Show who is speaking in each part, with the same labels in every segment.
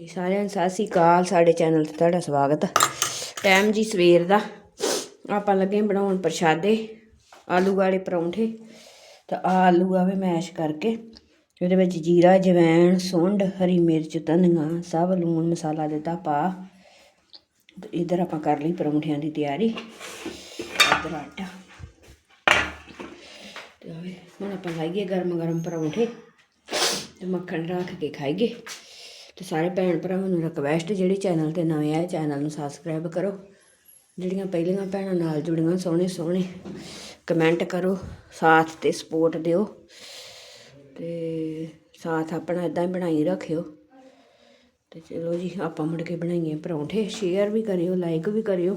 Speaker 1: ਜੀ ਸਾਰਿਆਂ ਨੂੰ ਸਤਿ ਸ੍ਰੀ ਅਕਾਲ। ਸਾਡੇ ਚੈਨਲ ਤੇ ਤੁਹਾਡਾ ਸਵਾਗਤ। ਟਾਈਮ ਜੀ ਸਵੇਰ ਦਾ। ਆਪਾਂ ਲੱਗੇ ਬਣਾਉਣ ਪ੍ਰਸ਼ਾਦੇ, ਆਲੂ ਵਾਲੇ ਪਰੌਂਠੇ। ਤਾਂ ਆਲੂ ਆਵੇ ਮੈਸ਼ ਕਰਕੇ, ਉਹਦੇ ਵਿੱਚ ਜੀਰਾ, ਜਵੈਣ, ਸੁੰਡ, ਹਰੀ ਮਿਰਚ, ਧਨੀਆ, ਸਭ ਲੂਣ ਮਸਾਲਾ ਦਿੱਤਾ ਪਾ। ਤੇ ਇਧਰ ਆਪਾਂ ਕਰ ਲਈ ਪਰੌਂਠਿਆਂ ਦੀ ਤਿਆਰੀ। ਇਧਰ ਆਟਾ। ਤੇ ਹੁਣ ਆਪਾਂ ਲਾਈਏ ਗਰਮ ਗਰਮ ਪਰੌਂਠੇ। ਤੇ ਮੱਖਣ ਰੱਖ ਕੇ ਖਾਈਏ। ਤੇ ਸਾਰੇ ਭੈਣ ਭਰਾਵਾਂ ਨੂੰ ਰਿਕਵੈਸਟ ਜਿਹੜੇ ਚੈਨਲ ਤੇ ਨਵੇਂ ਆਏ ਚੈਨਲ ਨੂੰ ਸਬਸਕ੍ਰਾਈਬ ਕਰੋ। ਜਿਹੜੀਆਂ ਪਹਿਲੀਆਂ ਭੈਣਾਂ ਨਾਲ ਜੁੜੀਆਂ, ਸੋਹਣੇ ਸੋਹਣੇ ਕਮੈਂਟ ਕਰੋ, ਸਾਥ ਤੇ ਸਪੋਰਟ ਦਿਓ। ਤੇ ਸਾਥ ਆਪਣਾ ਇਦਾਂ ਹੀ ਬਣਾਈ ਰੱਖਿਓ। ਤੇ ਚਲੋ ਜੀ, ਆਪਾਂ ਮੁੜ ਕੇ ਬਣਾਈਏ ਪਰੌਂਠੇ। ਸ਼ੇਅਰ ਵੀ ਕਰਿਓ ਲਾਈਕ ਵੀ ਕਰਿਓ।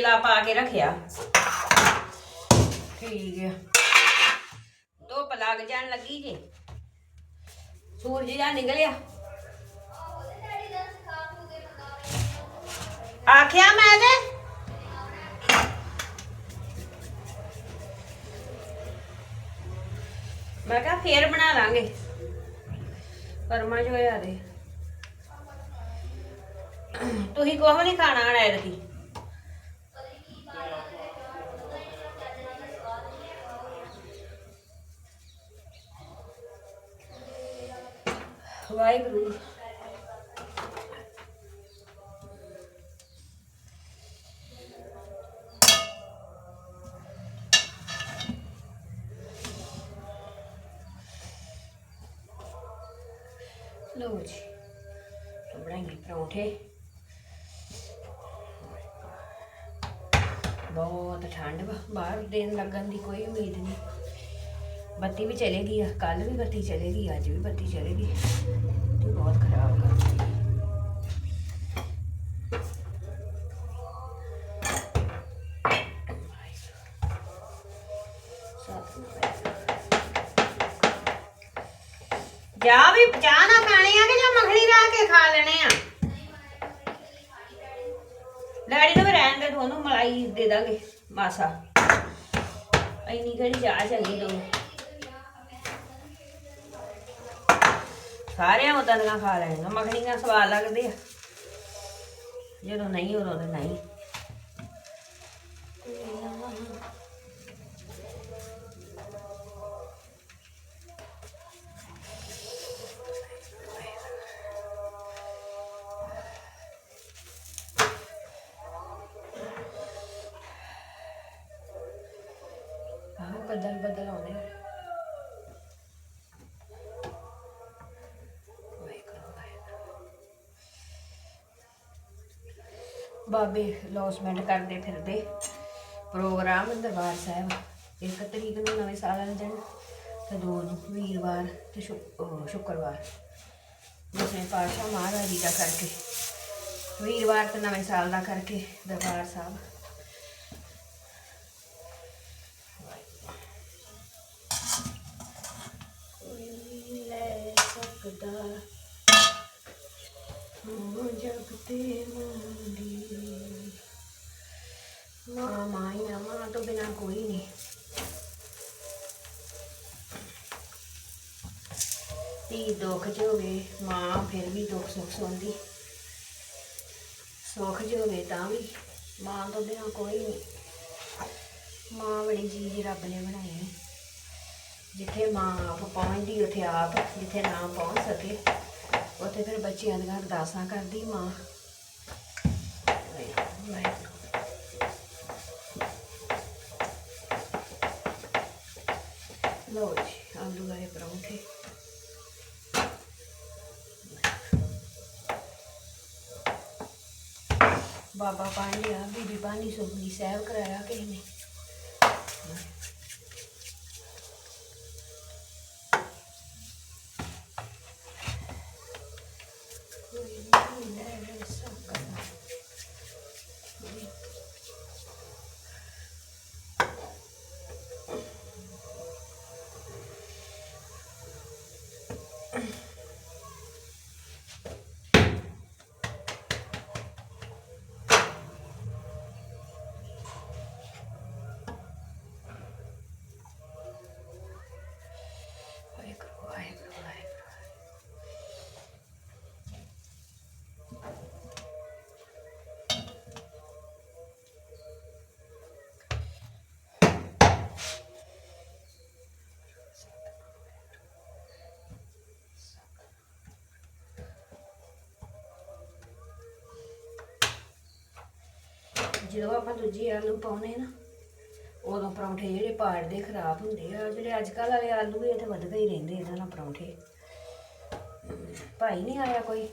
Speaker 1: ਜਿ ਪਾ ਕੇ ਰੱਖਿਆ। ਠੀਕ ਆ। ਧੁੱਪ ਲੱਗ ਜਾਣ ਲੱਗੀ ਜੇ। ਸੂਰਜ ਦਾ ਨਿਕਲਿਆ। ਆਖਿਆ ਮੈਂ ਤੇ। ਮੈਂ ਕਿਹਾ ਫੇਰ ਬਣਾ ਲਾਂਗੇ। ਪਰਮਾ ਜੋ ਹੋਇਆ ਤੁਸੀਂ ਕੋਹ ਨਹੀਂ ਖਾਣਾ ਹਣ ਐਤਕੀ। ਵਾਹਿਗੁਰੂ ਲਓ ਜੀ ਬਣਾਈਏ ਪਰੌਂਠੇ ਬਹੁਤ ਠੰਡ ਬਾਹਰ ਦਿਨ ਲੱਗਣ ਦੀ ਕੋਈ ਉਮੀਦ ਨਹੀਂ ਬੱਤੀ ਵੀ ਚਲੇਗੀ ਆ ਕੱਲ ਵੀ ਬੱਤੀ ਚਲੇਗੀ, ਅੱਜ ਵੀ ਬੱਤੀ ਚਲੇਗੀ। ਤੇ ਬਹੁਤ ਖਰਾਬ ਕਰਦੀ ਹੈ ਜਾ ਵੀ ਚਾਹ ਨਾ ਪਾਣੀ ਆ ਕਿ ਜਾਂ ਮੱਖਣੀ ਲਾ ਕੇ ਖਾ ਲੈਣੇ ਆ। ਡੈਡੀ ਨੂੰ ਵੀ ਰਹਿਣ ਦੇ ਤੁਹਾਨੂੰ ਮਲਾਈ ਦੇ ਦਾਂਗੇ, ਮਾਸਾ। ਇੰਨੀ ਘੜੀ ਚਾਹ ਚੰਗੀ ਦੋ ਸਾਰਿਆਂ ਉਦਾਂ ਦੀਆਂ ਖਾ ਲੈਣੀਆਂ ਮੱਖਣੀਆਂ ਸਵਾਦ ਲੱਗਦੇ ਆ। ਜਦੋਂ ਨਹੀਂ, ਉਦੋਂ ਤੇ ਨਹੀਂ। ਬੱਦਲ ਬੱਦਲ ਬਾਬੇ ਲੌਸਮੈਂਟ ਕਰਦੇ ਫਿਰਦੇ। ਪ੍ਰੋਗਰਾਮ ਦਰਬਾਰ ਸਾਹਿਬ। ਇੱਕ ਤਰੀਕ ਨੂੰ ਨਵੇਂ ਸਾਲ ਵਾਲੇ ਦਿਨ ਤੇ ਦੋ ਨੂੰ ਵੀਰਵਾਰ ਤੇ ਸ਼ੁੱਕਰਵਾਰ। ਦਸਵੇਂ ਪਾਤਸ਼ਾਹ ਮਹਾਰਾਜ ਜੀ ਦਾ ਕਰਕੇ। ਵੀਰਵਾਰ ਤੇ ਨਵੇਂ ਸਾਲ ਦਾ ਕਰਕੇ ਦਰਬਾਰ ਸਾਹਿਬ। ਕੋਈ ਨਹੀਂ ਸਕਦਾ। ਹੋ ਜਗ ਤੇ ਮੰਦੀ ਮਾਂ ਮਾਇਆ ਮਾਂ ਤੋਂ ਬਿਨਾ ਕੋਈ ਨਹੀਂ ਧੀ ਦੁੱਖ ਚ ਹੋਵੇ, ਮਾਂ ਫਿਰ ਵੀ ਦੁੱਖ ਸੁੱਖ ਸੁਣਦੀ। ਸੁੱਖ ਚ ਹੋਵੇ ਤਾਂ ਵੀ, ਮਾਂ ਤੋਂ ਬਿਨਾਂ ਕੋਈ ਨਹੀਂ। ਮਾਂ ਬੜੀ ਚੀਜ਼ ਰੱਬ ਨੇ ਬਣਾਈ ਹੈ। ਜਿੱਥੇ ਮਾਂ ਆਪ ਪਹੁੰਚਦੀ, ਉੱਥੇ ਆਪ ਜਿੱਥੇ ਨਾ ਪਹੁੰਚ ਸਕੇ, ਉੱਥੇ ਫਿਰ ਬੱਚਿਆਂ ਦੀਆਂ ਅਰਦਾਸਾਂ ਕਰਦੀ ਮਾਂ। ਵਾਹਿਗੁਰੂ ਜੀ, ਆਲੂ ਵਾਲੇ ਪਰੌਂਠੇ। ਬਾਬਾ ਪਾਣੀ ਲਿਆ ਬੀਬੀ ਪਾਣੀ ਸੁਖਨੀ ਸਹਿਬ ਕਰਾਇਆ ਕਿਸੇ ਨੇ। ਜਦੋਂ ਆਪਾਂ ਦੂਜੇ ਆਲੂ ਪਾਉਨੇ ਨਾ, ਉਦੋਂ ਪਰੌਂਠੇ ਜਿਹੜੇ ਪਾੜਦੇ ਖਰਾਬ ਹੁੰਦੇ ਆ। ਜਿਹੜੇ ਅੱਜ ਕੱਲ੍ਹ ਵਾਲੇ ਆਲੂ ਇਹ ਤਾਂ ਵਧੀਆ ਹੀ ਰਹਿੰਦੇ ਇਹਨਾਂ ਨਾਲ ਪਰੌਂਠੇ। ਭਾਈ ਨਹੀਂ ਆਇਆ ਕੋਈ?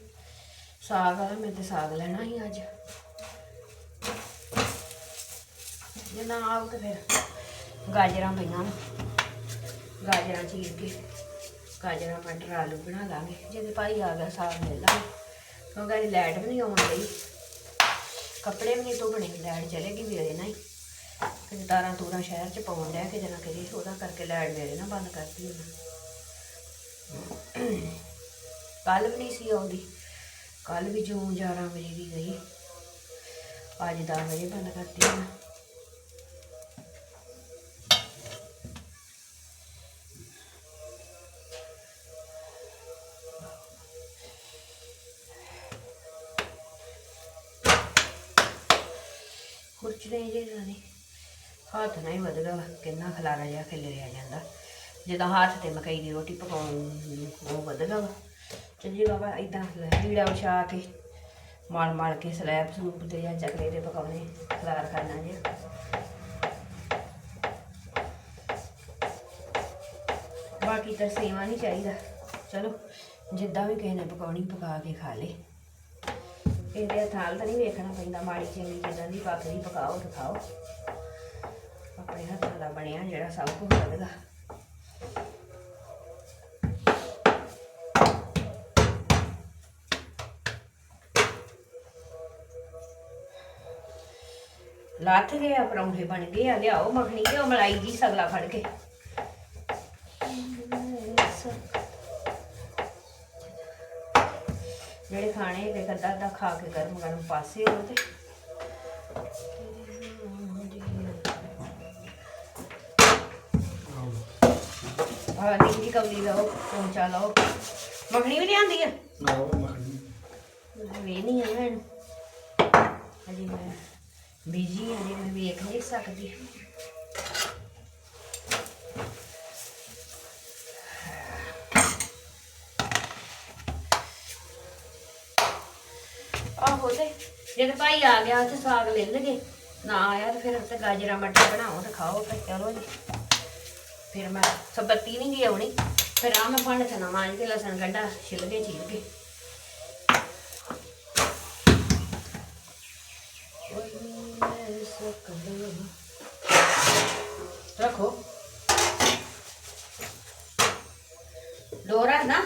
Speaker 1: ਸਾਗ ਵਾਲਾ ਮੈਂ ਤੇ ਸਾਗ ਲੈਣਾ ਸੀ ਅੱਜ। ਜੇ ਨਾ ਆਉ ਤਾਂ ਫਿਰ ਗਾਜਰਾਂ ਪਈਆਂ ਗਾਜਰਾਂ ਚੀਰ ਕੇ, ਗਾਜਰਾਂ, ਮਟਰ, ਆਲੂ ਬਣਾ ਲਾਂਗੇ। ਜੇ ਤੇ ਭਾਈ ਆ ਗਿਆ, ਸਾਗ ਲੈ ਲਾਂਗੇ। ਕਿਉਂਕਿ ਲੈਟ ਵੀ ਨਹੀਂ ਆਉਣ ਲਈ ਕੱਪੜੇ ਵੀ ਨਹੀਂ ਧੋਣੇ ਲਾਈਟ ਚਲੇਗੀ ਮੇਰੇ ਨਾਲ ਹੀ। ਕਿਤੇ ਤਾਰਾਂ ਤੂਰਾਂ ਸ਼ਹਿਰ ਚ ਪਾਉਣ ਡਿਆ ਕਿ ਜਨਾ ਕਰੀ ਉਹਦਾ ਕਰਕੇ ਲਾਈਟ ਵੇਲੇ ਨਾ ਬੰਦ ਕਰਤੀ ਉਹਨਾਂ। ਕੱਲ ਵੀ ਨਹੀਂ ਸੀ ਆਉਂਦੀ। ਕੱਲ ਵੀ ਜੂਨ 11 ਵਜੇ ਦੀ ਗਈ। ਅੱਜ 10 ਵਜੇ ਬੰਦ ਕਰਤੀ ਉਹਨਾਂ। ਖੁਰਚਣੇ ਜੇ ਨੇ। ਹੱਥ ਨਾਲ ਹੀ ਕਿੰਨਾ ਖਲਾਰਾ ਜਿਹਾ ਖਿਲਰਿਆ ਜਾਂਦਾ। ਜਦੋਂ ਹੱਥ ਤੇ ਮਕਈ ਦੀ ਰੋਟੀ ਪਕਾਉਣ ਉਹ ਵਧਗਾ ਤੇ ਜੇ ਬਾਬਾ ਇਦਾਂ ਲੀੜਾ ਵਿਛਾ ਕੇ, ਮਾਲ ਮਾਲ ਕੇ ਸਲੈਬ ਸੂਪ ਤੇ ਜਾਂ ਚੱਕਰੇ ਤੇ ਪਕਾਉਣੇ, ਖਲਾਰ ਕਰਨਾ ਜੇ ਬਾਕੀ ਤਾਂ ਸੇਵਾ ਨਹੀਂ ਚਾਹੀਦਾ। ਚਲੋ, ਜਿੱਦਾਂ ਵੀ ਕਿਸੇ ਨੇ ਪਕਾਉਣੀ, ਪਕਾ ਕੇ ਖਾ ਲੇ। ਇਹਦੇ ਥਾਲ ਤਾਂ ਨਹੀਂ ਵੇਖਣਾ ਪੈਂਦਾ, ਮਾੜੀ ਚੰਗੀ ਜਿੱਦਾਂ ਦੀ ਪੱਕਦੀ ਪਕਾਓ ਤੇ ਖਾਓ। ਆਪਣੇ ਹੱਥਾਂ ਦਾ ਬਣਿਆ ਜਿਹੜਾ ਸਭ ਕੁਝ ਲੱਗਦਾ। ਲੱਥ ਗਏ ਆ, ਪਰੌਂਠੇ ਬਣ ਗਏ ਆ, ਲਿਆਓ ਮੱਖਣੀ ਤੇ ਮਲਾਈ ਜੀ, ਸਗਲਾ ਫੜ ਕੇ। ਖਾਣੇ ਤੇ ਅੱਧਾ ਅੱਧਾ ਖਾ ਕੇ ਗਰਮ ਗਰਮ ਪਾਸੇ ਹੋ ਤੇ। ਆ ਨੀਂਦੀ ਕਵਲੀ ਲਓ ਪਹੁੰਚਾ ਲਓ। ਮੱਖਣੀ ਵੀ ਨਹੀਂ ਆਂਦੀ ਆ? ਵੇ ਨਹੀਂ ਆ ਮੈਨੂੰ ਅਜੀ ਮੈਂ ਬੀਜੀ ਆ ਮੈਂ ਵੇਖ ਨਹੀਂ ਸਕਦੀ। ਆਹੋ ਤੇ ਜਦ ਭਾਈ ਆ ਗਿਆ ਤੇ ਸਾਗ ਲੈ ਲਗੇ ਨਾ ਆਇਆ ਤੇ ਫਿਰ ਉੱਤੇ ਗਾਜਰਾਂ, ਮਟਰ ਬਣਾਓ ਤੇ ਖਾਓ ਫਿਰ ਚਲੋ ਜੀ। ਫਿਰ ਮੈਂ ਸਬੱਤੀ ਨਹੀਂ ਗਈ ਆਉਣੀ, ਫਿਰ ਆ ਮੈਂ ਭਾਂਡੇ ਚ ਨਾ ਕੇ ਲਸਣ ਕੱਢਾ ਛਿੱਲ ਕੇ ਚੀਰ ਕੇ। ਰੱਖੋ। ਲੋਰਾ ਨਾ।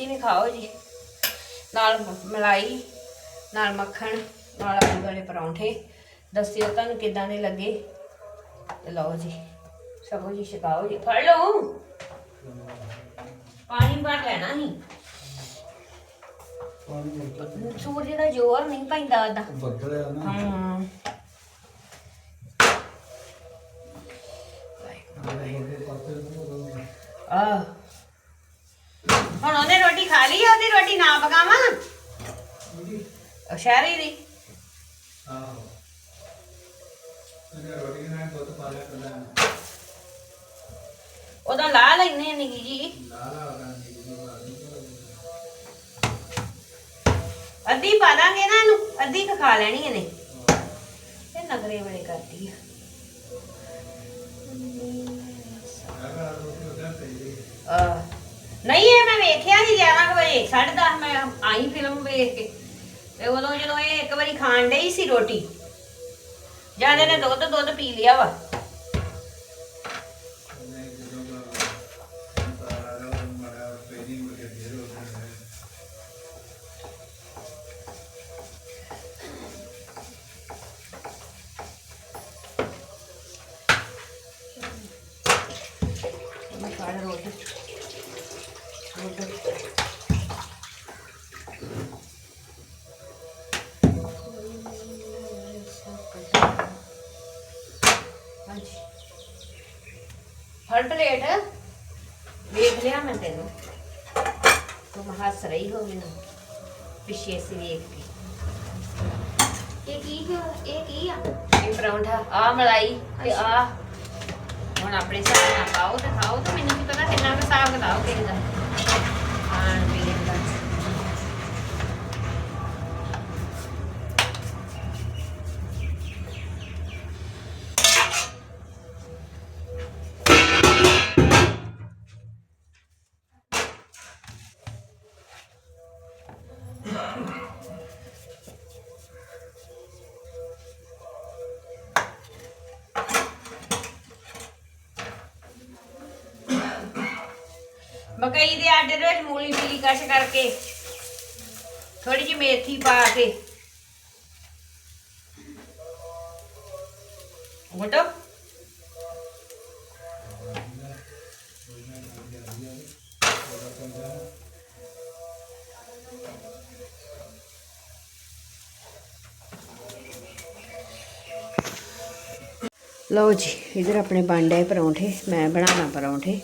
Speaker 1: ਤੁਸੀਂ ਵੀ ਖਾਓ ਜੀ। ਨਾਲ ਮਲਾਈ ਨਾਲ ਮੱਖਣ ਨਾਲ ਆਲੂ ਵਾਲੇ ਪਰੌਂਠੇ। ਦੱਸਿਓ ਤੁਹਾਨੂੰ ਕਿਦਾਂ ਦੇ ਲੱਗੇ? ਤੇ ਲਓ ਜੀ ਸਭੋ ਜੀ ਛਕਾਓ ਜੀ। ਫੜ ਲਓ। ਪਾਣੀ ਭਰ ਲੈਣਾ
Speaker 2: ਮੁਰਕਾ
Speaker 1: ਸੂਰਜ ਦਾ ਜ਼ੋਰ ਨਹੀਂ ਪੈਂਦਾ ਏਦਾਂ
Speaker 2: ਬੱਦਲ ਆ ਨਾ।
Speaker 1: ਹਾਂ।
Speaker 2: ਉਹਦੇ
Speaker 1: ਆ ਹੁਣ ਉਹਨੇ ਰੋਟੀ ਖਾ ਲਈ ਆ ਉਹਦੀ ਰੋਟੀ ਨਾ ਪਕਾਵਾਂ? ਉਹ ਸ਼ਹਿਰੀ ਦੀ।
Speaker 2: ਆਹੋ ਅਗਰ ਰੋਟੀ ਨਾਲ ਦੁੱਧ ਪਾ ਲਿਆ ਕੱਲਾ
Speaker 1: ਉਹਦਾ ਲਾ ਲੈਨੇ ਨਿੱਕੀ ਜੀ।
Speaker 2: ਲਾਲਾ ਉਹਦਾ ਜੀ ਨੂੰ
Speaker 1: ਅੱਧੀ ਪਾ ਦਾਂਗੇ ਨਾ ਇਹਨੂੰ ਅੱਧੀ ਕੁ ਖਾ ਲੈਣੀ ਇਹਨੇ। ਇਹ ਨਗਰੇ ਵਾਲੇ ਕਰਦੀ ਆ।
Speaker 2: ਅਗਰ ਰੋਟੀ ਉਹਦਾ ਪਈ
Speaker 1: ਆਹ, ਨਹੀਂ, ਇਹ ਮੈਂ ਵੇਖਿਆ ਸੀ 11 ਕੁ ਵਜੇ 10:30 ਮੈਂ ਆਈ ਫਿਲਮ ਵੇਖ ਕੇ। ਤੇ ਉਦੋਂ ਜਦੋਂ ਇਹ ਇੱਕ ਵਾਰੀ ਖਾਣ ਡਈ ਸੀ ਰੋਟੀ ਜਾਂਦੇ ਨੇ ਦੁੱਧ ਦੁੱਧ ਪੀ ਲਿਆ ਵਾ। ਹਾਂਜੀ ਫੜ ਪਲੇਟ ਵੇਖ ਲਿਆ ਮੈਂ ਤੈਨੂੰ। ਤੂੰ ਹੱਸ ਰਹੀ ਹੋ ਮੈਨੂੰ ਪਿੱਛੇ ਸੀ ਵੇਖ ਕੇ। ਇਹ ਕੀ ਹੈ? ਇਹ ਕੀ ਆ? ਇਹ ਪਰੌਂਠਾ ਆ ਮਲਾਈ ਤੇ ਆ ਹੁਣ ਆਪਣੇ ਹਿਸਾਬ ਨਾਲ ਖਾਓ ਤੇ ਖਾਓ ਤੇ ਮੈਨੂੰ ਕੀ ਪਤਾ ਕਿੰਨਾ ਕੁ ਹਿਸਾਬ ਕਿਤਾਬ ਕਿਸੇ ਮਕਈ ਦੇ ਆਟੇ ਦੇ ਵਿੱਚ ਮੂਲੀ ਪੀਲੀ ਕਸ਼ ਕਰਕੇ ਥੋੜੀ ਜਿਹੀ ਮੇਥੀ ਪਾ ਕੇ। ਮੋਟੋ ਲਓ ਜੀ, ਇਧਰ ਆਪਣੇ ਬਣ ਡਏ ਪਰੌਂਠੇ, ਮੈਂ ਬਣਾਉਣਾ ਪਰੌਂਠੇ।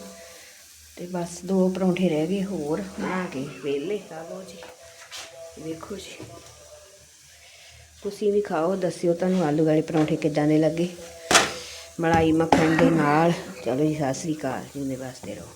Speaker 1: ਤੇ ਬਸ ਦੋ ਪਰੌਂਠੇ ਰਹਿ ਗਏ ਹੋਰ ਬਣਾ ਕੇ ਵੇਲੇ ਆ ਲਓ ਜੀ ਵੇਖੋ ਜੀ। ਤੁਸੀਂ ਵੀ ਖਾਓ ਦੱਸਿਓ ਤੁਹਾਨੂੰ ਆਲੂ ਵਾਲੇ ਪਰੌਂਠੇ ਕਿੱਦਾਂ ਦੇ ਲੱਗੇ। ਮਲਾਈ ਮੱਖਣ ਦੇ ਨਾਲ। ਚਲੋ ਜੀ ਸਤਿ ਸ੍ਰੀ ਅਕਾਲ ਜਿੰਦੇ ਵਾਸਤੇ ਰਹੋ।